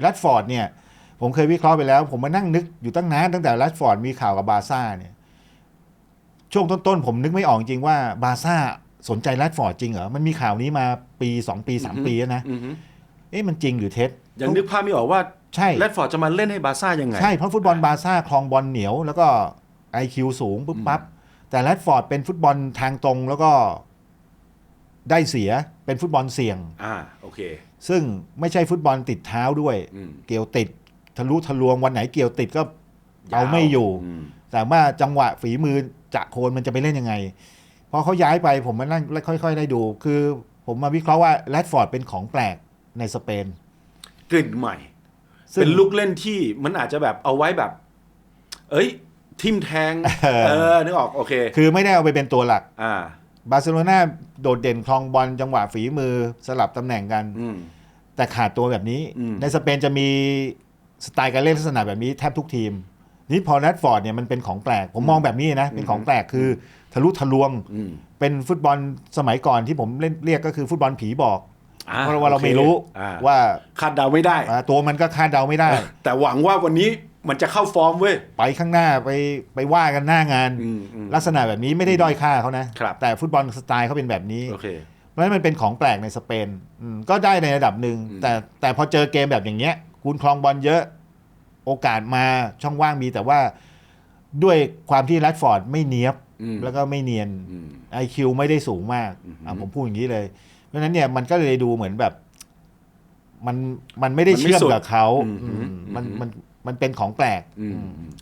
แรดฟอร์ดเนี่ยผมเคยวิเคราะห์ไปแล้ว ผมมานั่งนึกอยู่ตั้งนานตั้งแต่แรดฟอร์ดมีข่าวกับบาร์ซ่าเนี่ยช่วงต้นๆ ผมนึกไม่ออกจริงว่าบาร์ซ่าสนใจแรดฟอร์ดจริงเหรอ มันมีข่าวนี้มาปีสองปีสามปีแล้วนะอือฮึเอ๊ะมันจริงหรือเท็จยังนึกภาพไม่ออกว่าใช่แรดฟอร์ดจะมาเล่นให้บาร์ซ่ายังไง ใช่เพราะฟุตบอลบาร์ซ่าคลองบอลเหนียว แล้วก็ไอคิวสูงปุ๊บปั๊บแต่แรดฟอร์ดเป็นฟุตบอลทางตรงแล้วก็ ได้เสียเป็นฟุตบอลเสี่ยง อ่าโอเค ซึ่งไม่ใช่ฟุตบอลติดเท้าด้วย อืม เกี่ยวติดทะลุทะลวงวันไหนเกี่ยวติดก็เอาไม่อยู่ มแต่ว่าจังหวะฝีมือจะโคนมันจะไปเล่นยังไง พอเขาย้ายไปผมมานั่งค่อย ๆ ได้ดู คือผมมาวิเคราะห์ว่าแรดฟอร์ดเป็นของแปลกในสเปน กลิ่นใหม่ ซึ่ง เป็นลูกเล่นที่มันอาจจะแบบเอาไว้แบบ เอ้ย ทิมแทง เออ เออนึกออก โอเค คือไม่ได้เอาไปเป็นตัวหลัก อ่า บาร์เซโลนาโดดเด่นคลองบอลจังหวะฝีมือสลับตำแหน่งกัน อืม แต่ขาดตัวแบบนี้ อืม ในสเปนจะมีสไตล์การเล่นลักษณะแบบนี้แทบทุกทีม นี่พอแรดฟอร์ดเนี่ยมันเป็นของแปลก ผมมองแบบนี้นะ เป็นของแปลกคือทะลุทะลวง อืมเป็นฟุตบอลสมัยก่อนที่ผมเล่นเรียกก็คือฟุตบอลผีบอก อ่เพราะว่าเราโอคไม่รู้อ่ว่าคาดเดาไม่ได้ อ่าตัวมันก็คาดเดาไม่ได้ แต่หวังว่าวันนี้ มันจะเข้าฟอร์มเว้ย ไปข้างหน้าไปไปว่ากันหน้างาน อืมอืมลักษณะแบบนี้ไม่ได้ด้อยค่าเขานะ ครับ แต่ฟุตบอลสไตล์เขาเป็นแบบนี้ โอเค เพราะฉะนั้นมันเป็นของแปลกในสเปนอืมก็ได้ในระดับหนึ่งอืม แต่แต่พอเจอเกมแบบอย่างเงี้ย คุณคลองบอลเยอะโอกาสมาช่องว่างมีแต่ว่าด้วยความที่แรดฟอร์ดไม่เนียบ อืมแล้วก็ไม่เนียน อืมไอคิวไม่ได้สูงมากอือหืออ่อะผมพูดอย่างนี้เลย เพราะฉะนั้นเนี่ยมันก็เลยดูเหมือนแบบ มันมันไม่ได้มันไม่เชื่อมสุดกับเขาอืมอืมมันอืมมันมัน เป็นของแปลกอืมอืมอืม